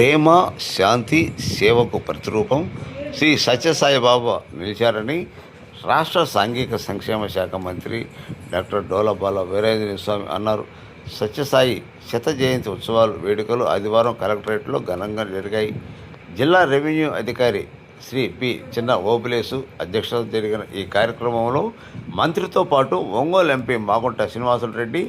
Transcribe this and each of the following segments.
ప్రేమ శాంతి సేవకు ప్రతిరూపం. శ్రీ సత్యసాయిబాబా నిలిచారని రాష్ట్ర సాంఘిక సంక్షేమ శాఖ మంత్రి డాక్టర్ డోలబాల వీరేంద్ర స్వామి అన్నారు. సత్యసాయి శత జయంతి ఉత్సవాలు వేడుకలు ఆదివారం కలెక్టరేట్లో ఘనంగా జరిగాయి. జిల్లా రెవెన్యూ అధికారి శ్రీ పి చిన్న ఓపులేసు అధ్యక్షత జరిగిన ఈ కార్యక్రమంలో మంత్రితో పాటు Ongole MP Magunta Srinivasulu Reddy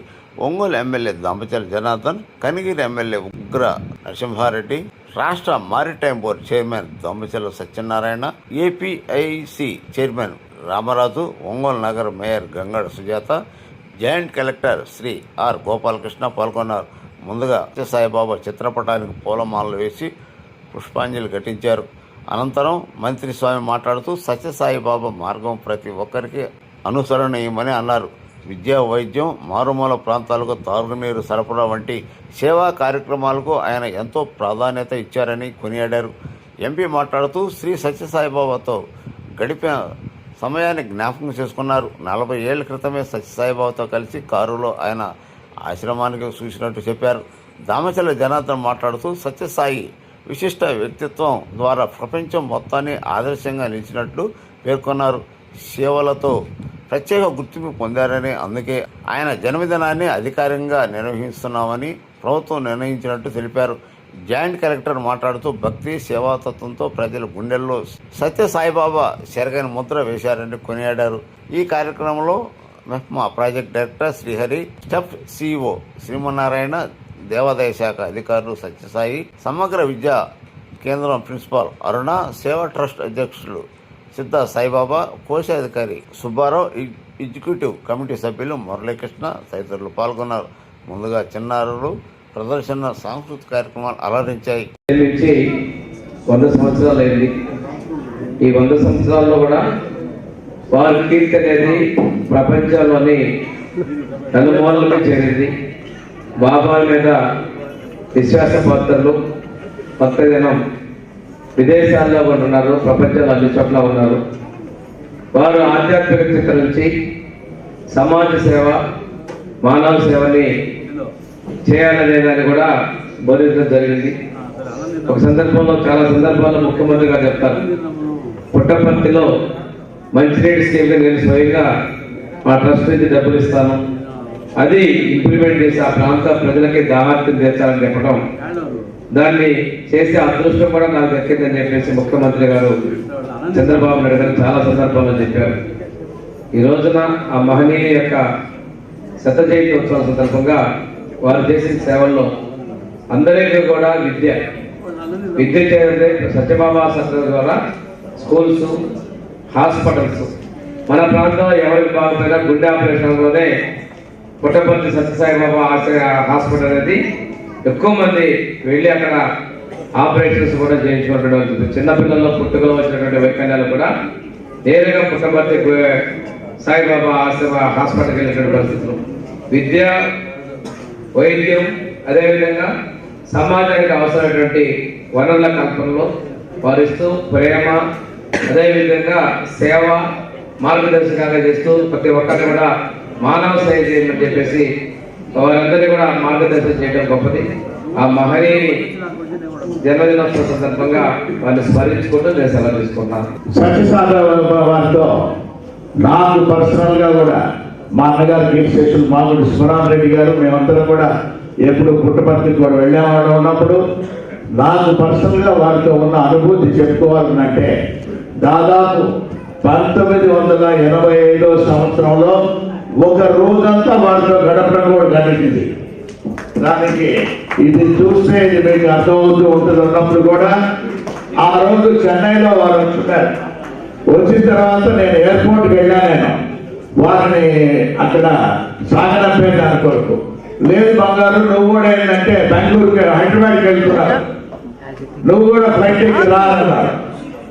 Ongole MLA Damachala Janardhan Kanigiri MLA Ugra Narasimha Reddy రాష్ట్ర maritime board chairman Dommachella Satyanarayana APIC chairman Ramaraju Ongole Nagar mayor Gangada Sujatha joint collector Shri R Gopalakrishna పాల్గొన్నారు. ముందుగా సత్యసాయిబాబా చిత్రపటానికి పూలమాలలు వేసి పుష్పాంజలి ఘటించారు. అనంతరం మంత్రి స్వామి మాట్లాడుతూ సత్యసాయిబాబా మార్గం ప్రతి ఒక్కరికి అనుసరణీయమని అన్నారు. విద్యా వైద్యం మారుమూల ప్రాంతాలకు తాగునీరు సరఫరా వంటి సేవా కార్యక్రమాలకు ఆయన ఎంతో ప్రాధాన్యత ఇచ్చారని కొనియాడారు. ఎంపీ మాట్లాడుతూ శ్రీ సత్యసాయిబాబాతో గడిపిన సమయాన్ని జ్ఞాపకం చేసుకున్నారు. నలభై ఏళ్ళ క్రితమే సత్యసాయిబాబాతో కలిసి కారులో ఆయన ఆశ్రమానికి చూసినట్టు చెప్పారు. దామచల జనార్దన్ మాట్లాడుతూ సత్యసాయి విశిష్ట వ్యక్తిత్వం ద్వారా ప్రపంచం మొత్తాన్ని ఆదర్శంగా నిలిచినట్లు పేర్కొన్నారు. సేవలతో ప్రత్యేక గుర్తింపు పొందారని అందుకే ఆయన జన్మదినాన్ని అధికారికంగా నిర్వహిస్తున్నామని ప్రభుత్వం నిర్ణయించినట్టు తెలిపారు. జాయింట్ కలెక్టర్ మాట్లాడుతూ భక్తి సేవాతత్వంతో ప్రజల గుండెల్లో సత్య సాయిబాబా చెరగని ముద్ర వేశారని కొనియాడారు. ఈ కార్యక్రమంలో మెహ్మా project director Srihari STEP CEO Sreemannarayana దేవాదాయ శాఖ అధికారులు సత్యసాయి సమగ్ర విద్యా కేంద్రం ప్రిన్సిపాల్ అరుణ సేవా ట్రస్ట్ అధ్యక్షులు సిద్ధ సాయిబాబా కోశాధికారి సుబ్బారావు ఎగ్జిక్యూటివ్ కమిటీ సభ్యులు మురళీకృష్ణ తదితరులు పాల్గొన్నారు. ముందుగా చిన్నారులు ప్రదర్శన సాంస్కృతిక కార్యక్రమాలు అలరించాయి. వంద సంవత్సరాలు అయింది. ఈ వంద సంవత్సరాల్లో కూడా వారి కీర్తి అనేది ప్రపంచంలోని నలుమూలలకు చేరింది. బాబా మీద విశ్వాసపాత్రలు భక్తజనం విదేశాల్లో కూడా ఉన్నారు ప్రపంచంలో అన్ని చోట్ల ఉన్నారు. వారు ఆధ్యాత్మిక నుంచి సమాజ సేవ మానవ సేవని చేయాలనే దాన్ని కూడా బోధించడం జరిగింది. ఒక సందర్భంలో చాలా సందర్భాల్లో ముఖ్యమంత్రి గారు చెప్తారు. పుట్టపర్తిలో మంచినీటి స్కీమ్ నేను స్వయంగా మా ట్రస్ట్ నుంచి డబ్బులు ఇస్తాను. అది ఇంప్లిమెంట్ చేసి ఆ ప్రాంత ప్రజలకి దాహార్తం తీర్చాలని చెప్పడం. దాన్ని చేసే అదృష్టం కూడా నాకు దక్కిందని చెప్పేసి ముఖ్యమంత్రి గారు చంద్రబాబు నాయుడు గారు చాలా సందర్భాల్లో చెప్పారు. ఈ రోజున ఆ మహనీయుల యొక్క శత జయంతి ఉత్సవం సందర్భంగా వారు చేసిన సేవల్లో అందరికీ కూడా విద్య విద్య చేయాలంటే సత్యబాబా సంస్థ ద్వారా స్కూల్స్ హాస్పిటల్స్ మన ప్రాంతంలో ఎవరికి బాగుపోయినా గుండె ఆపరేషన్లోనే పుట్టపర్తి సత్యసాయిబాబా ఆశ- హాస్పిటల్ అనేది ఎక్కువ మంది వెళ్ళి అక్కడ ఆపరేషన్స్ కూడా చేయించుకుంటడం చిన్నపిల్లల్లో పుట్టుకలో వచ్చినటువంటి వైకల్యాలు కూడా నేరుగా పుట్టపర్తి సాయిబాబా ఆశ్రమ హాస్పిటల్కి వెళ్ళినటువంటి పరిస్థితులు. విద్య వైద్యం అదేవిధంగా సమాజానికి అవసరమైనటువంటి వనరుల కల్పనలో వారిస్తూ ప్రేమ అదేవిధంగా సేవ మార్గదర్శకంగా చేస్తూ ప్రతి ఒక్కరిని కూడా మానవ సేవ అని చెప్పేసి వారందరినీ కూడా మార్గదర్శనం చేయడం గొప్పది. ఆ మహనీయుని జన్మదినోత్సవ సందర్భంగా వాళ్ళు స్మరించుకుంటూ నేను సెలవు తీసుకున్నాను సత్యసాయి వారితో నాకు పర్సనల్గా కూడా మా అన్నగారు కీర్తిశేషులు మామూలు స్మరాన్ రెడ్డి గారు మేమందరం కూడా ఎప్పుడు పుట్టపర్తికి కూడా వెళ్ళేవాడు ఉన్నప్పుడు నాకు పర్సనల్గా వారితో ఉన్న అనుభూతి చెప్పుకోవాలనంటే దాదాపు పంతొమ్మిది వందల ఎనభై ఐదో సంవత్సరంలో ఒక రోజంతా వారితో గడపడం కూడా గడిచింది. దానికి ఇది చూస్తే ఇది మీకు అర్థమవుతూ ఉంటుంది ఉన్నప్పుడు కూడా ఆ రోజు చెన్నైలో వారు వచ్చున్నారు. వచ్చిన తర్వాత నేను ఎయిర్పోర్ట్కి వెళ్ళాను నేను. వారిని అక్కడ సాగనంపే దాని కొరకు. లేదు బంగారు నువ్వు కూడా ఏంటంటే బెంగళూరుకి హైదరాబాద్కి వెళ్తున్నావు. నువ్వు కూడా ఫ్లైట్ ఎక్కి రా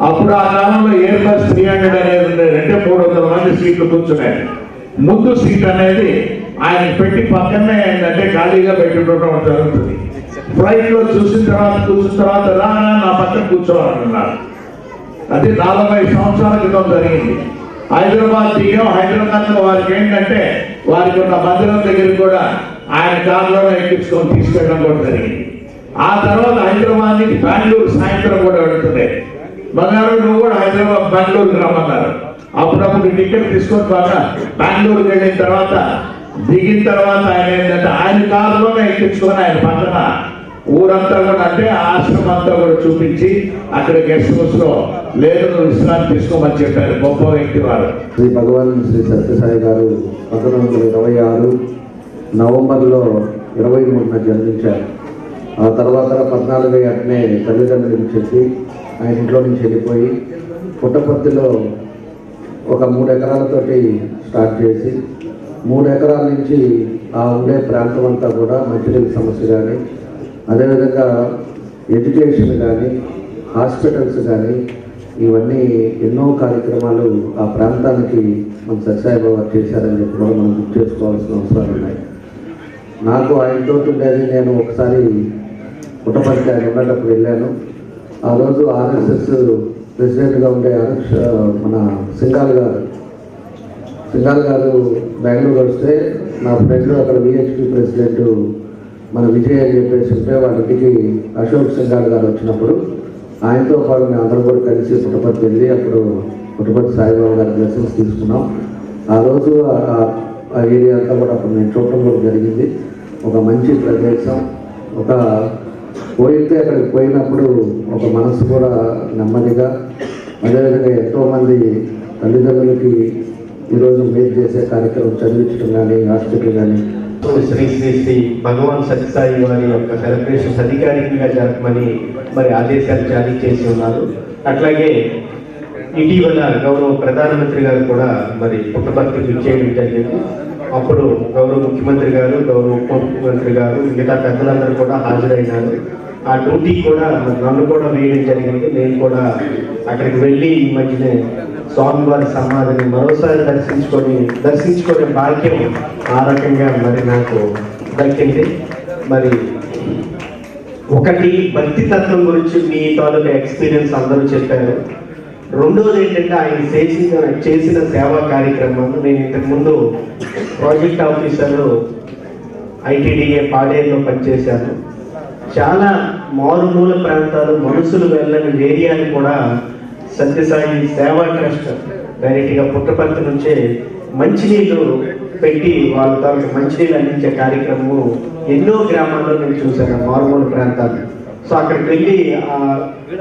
అప్పుడు ఆ కాలంలో ఎయిర్ బస్ త్రీ హండ్రెడ్ అనేది ఉండేది అంటే మూడు వందల మంది సీట్లు కూర్చున్నాయి. ముందు సీట్ అనేది ఆయన పెట్టి పక్కనే ఏంటంటే ఖాళీగా పెట్టుకోవడం జరుగుతుంది. ఫ్లైట్లో చూసిన తర్వాత కూర్చున్న తర్వాత రానా నా పక్కన కూర్చోవాలన్నారు అది నలభై సంవత్సరాల క్రితం జరిగింది. హైదరాబాద్ దిగాం. హైదరాబాద్లో వారికి ఏంటంటే వారికి ఉన్న మందిరం దగ్గరికి కూడా ఆయన కారులోనే ఎక్కించుకొని తీసుకెళ్ళడం కూడా జరిగింది. ఆ తర్వాత హైదరాబాద్ నుంచి బెంగళూరు సాయంత్రం కూడా వెళుతుంది. బంగారు నువ్వు కూడా హైదరాబాద్ బెంగళూరుకి రమ్మన్నారు. అప్పుడప్పుడు టికెట్ తీసుకొని తర్వాత బెంగళూరు వెళ్ళిన తర్వాత దిగిన తర్వాత ఆయన ఏంటంటే ఆయన కారులోనే ఎక్కించుకొని ఆయన పక్కన ఊరంతా కూడా అంటే ఆశ్రమం అంతా కూడా చూపించి అక్కడ గెస్ట్ హౌస్లో లేదు నువ్వు విశ్రాంతి తీసుకోమని చెప్పారు గొప్ప వ్యక్తి వారు. శ్రీ భగవాన్ శ్రీ సత్యసాయి గారు పంతొమ్మిది వందల ఇరవై ఆరు నవంబర్లో ఇరవై మూడున జన్మించారు. ఆ తర్వాత పద్నాలుగు అట్నే తల్లిదండ్రులకు చెప్పి ఆయన ఇంట్లో నుంచి వెళ్ళిపోయి పుట్టపర్తిలో ఒక మూడు ఎకరాలతోటి స్టార్ట్ చేసి మూడు ఎకరాల నుంచి ఆ ఉండే ప్రాంతం అంతా కూడా మంచినీళ్ళ సమస్య కానీ అదేవిధంగా ఎడ్యుకేషన్ కానీ హాస్పిటల్స్ కానీ ఇవన్నీ ఎన్నో కార్యక్రమాలు ఆ ప్రాంతానికి మన సత్యసాయిబాబు గారు చేశారని చెప్పి కూడా మనం గుర్తు చేసుకోవాల్సిన అవసరాలు ఉన్నాయి. నాకు ఆయనతో ఉండేది నేను ఒకసారి పుట్టపర్తి ఆయన ఉన్నప్పుడు వెళ్ళాను. ఆ రోజు ఆర్ఎస్ఎస్ ప్రెసిడెంట్గా ఉండే ఆర్ఎస్ మన సింగాల్ గారు. సింగాల్ గారు బెంగళూరు వస్తే నా ఫ్రెండ్ అక్కడ విహెచ్పి ప్రెసిడెంట్ మన విజయ్ అని చెప్పేసి ఉంటే వాళ్ళ ఇంటికి అశోక్ సింగాల్ గారు వచ్చినప్పుడు ఆయనతో పాటు మేము అందరం కూడా కలిసి పుట్టపర్తి వెళ్ళి అప్పుడు పుట్టపర్తి సాయిబాబు గారి లెసన్స్ తీసుకున్నాం. ఆ రోజు ఆ- ఆ ఏరియా అంతా కూడా అప్పుడు నేను చూడటం కూడా జరిగింది. ఒక మంచి ప్రదేశం ఒక పోయితే అక్కడికి పోయినప్పుడు ఒక మనసు కూడా నెమ్మదిగా అదేవిధంగా ఎంతోమంది తల్లిదండ్రులకి ఈరోజు మేలు చేసే కార్యక్రమం చదివించడం కానీ హాస్పిటల్ కానీ. శ్రీ శ్రీ శ్రీ భగవాన్ సత్యసాయి వారి యొక్క సెలబ్రేషన్స్ అధికారికంగా జరపమని మరి ఆదేశాలు జారీ చేసి ఉన్నారు. అట్లాగే ఇటీవల గౌరవ ప్రధానమంత్రి గారు కూడా మరి పుట్టపర్తి చేయడం జరిగింది. అప్పుడు గౌరవ ముఖ్యమంత్రి గారు గౌరవ ఉప ముఖ్యమంత్రి గారు మిగతా పెద్దలందరూ కూడా హాజరైనారు. ఆ డ్యూటీ కూడా నన్ను కూడా వేయడం జరిగింది. నేను కూడా అక్కడికి వెళ్ళి ఈ మధ్యనే స్వామివారి సమాధిని మరోసారి దర్శించుకొని దర్శించుకునే భాగ్యం ఆ రకంగా మరి నాకు దక్కింది. మరి ఒకటి భక్తి తత్వం గురించి మీ తాలూకా ఎక్స్పీరియన్స్ అందరూ చెప్పారు. రెండోది ఏంటంటే ఆయన చేసిన చేసిన సేవా కార్యక్రమాలు. నేను ఇంతకుముందు ప్రాజెక్ట్ ఆఫీసర్లు ఐటీడీఏ పాడేరులో పనిచేశాను. చాలా మారుమూల ప్రాంతాలు మనుషులు వెళ్ళని ఏరియాని కూడా సత్యసాయి సేవా ట్రస్ట్ డైరెక్ట్గా పుట్టపర్తి నుంచే మంచినీళ్ళు పెట్టి వాళ్ళ తాలూకు మంచినీళ్ళు అందించే కార్యక్రమము ఎన్నో గ్రామాల్లో నేను చూశాను ఆ మారుమూల ప్రాంతాలు సో అక్కడికి వెళ్ళి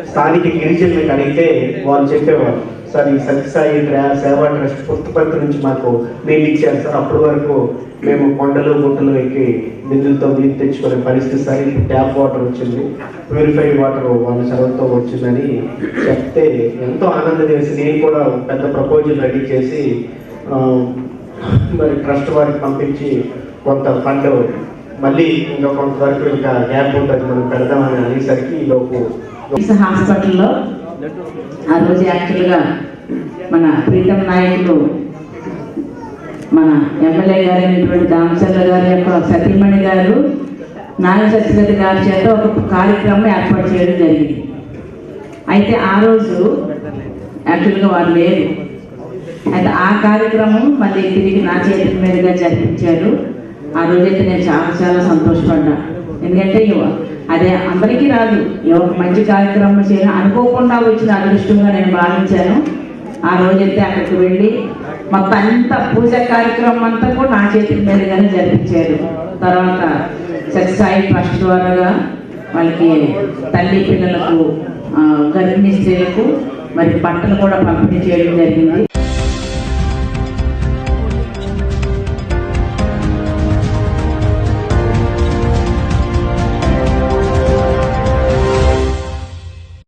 స్థానిక గిరిజనులకు అడిగితే వాళ్ళు చెప్పేవారు సార్ ఈ సత్యసాయి సేవా ట్రస్ట్ పుట్టపర్తి నుంచి మాకు మేము ఇచ్చారు సార్. అప్పటి వరకు మేము కొండలు గుట్టలు ఎక్కి నిధులతో నీళ్ళు తెచ్చుకునే పరిస్థితి సార్. ట్యాప్ వాటర్ వచ్చింది. ప్యూరిఫైడ్ వాటర్ వాళ్ళ చదువుతో వచ్చిందని చెప్తే ఎంతో ఆనందం చేసి నేను కూడా పెద్ద ప్రపోజల్ రెడీ చేసి మరి ట్రస్ట్ వారికి పంపించి కొంత ఫండ్ మళ్ళీ ఇంకా కొంతవరకు ఇంకా గ్యాప్ ఉంటుంది. మనం పెడదామని అనేసరికి ఈ లోపు హాస్పిటల్లో ఆ రోజు యాక్చువల్గా మన ప్రీతం నాయకులు మన ఎమ్మెల్యే గారు అయినటువంటి దామచంద్ర గారి యొక్క సతీమణి గారు నాగ సత్యవతి గారి చేత ఒక కార్యక్రమం ఏర్పాటు చేయడం జరిగింది. అయితే ఆ రోజు యాక్చువల్గా వారు లేరు. అయితే ఆ కార్యక్రమం మళ్ళీ తిరిగి నా చేతుల మీదుగా జరిపించారు. ఆ రోజైతే నేను చాలా చాలా సంతోషపడ్డా. ఎందుకంటే అదే అందరికీ రాదు. ఈ ఒక మంచి కార్యక్రమం చేయడం అనుకోకుండా వచ్చిన అదృష్టంగా నేను భావించాను. ఆ రోజైతే అక్కడికి వెళ్ళి మొత్తం అంతా పూజ కార్యక్రమం అంతా కూడా నా చేతుల మీదుగానే జరిపించారు. తర్వాత సత్యసాయి ట్రస్ట్ ద్వారాగా వాళ్ళకి తల్లి పిల్లలకు గర్భిణీ స్త్రీలకు మరి బట్టలు కూడా పంపిణీ చేయడం జరిగింది.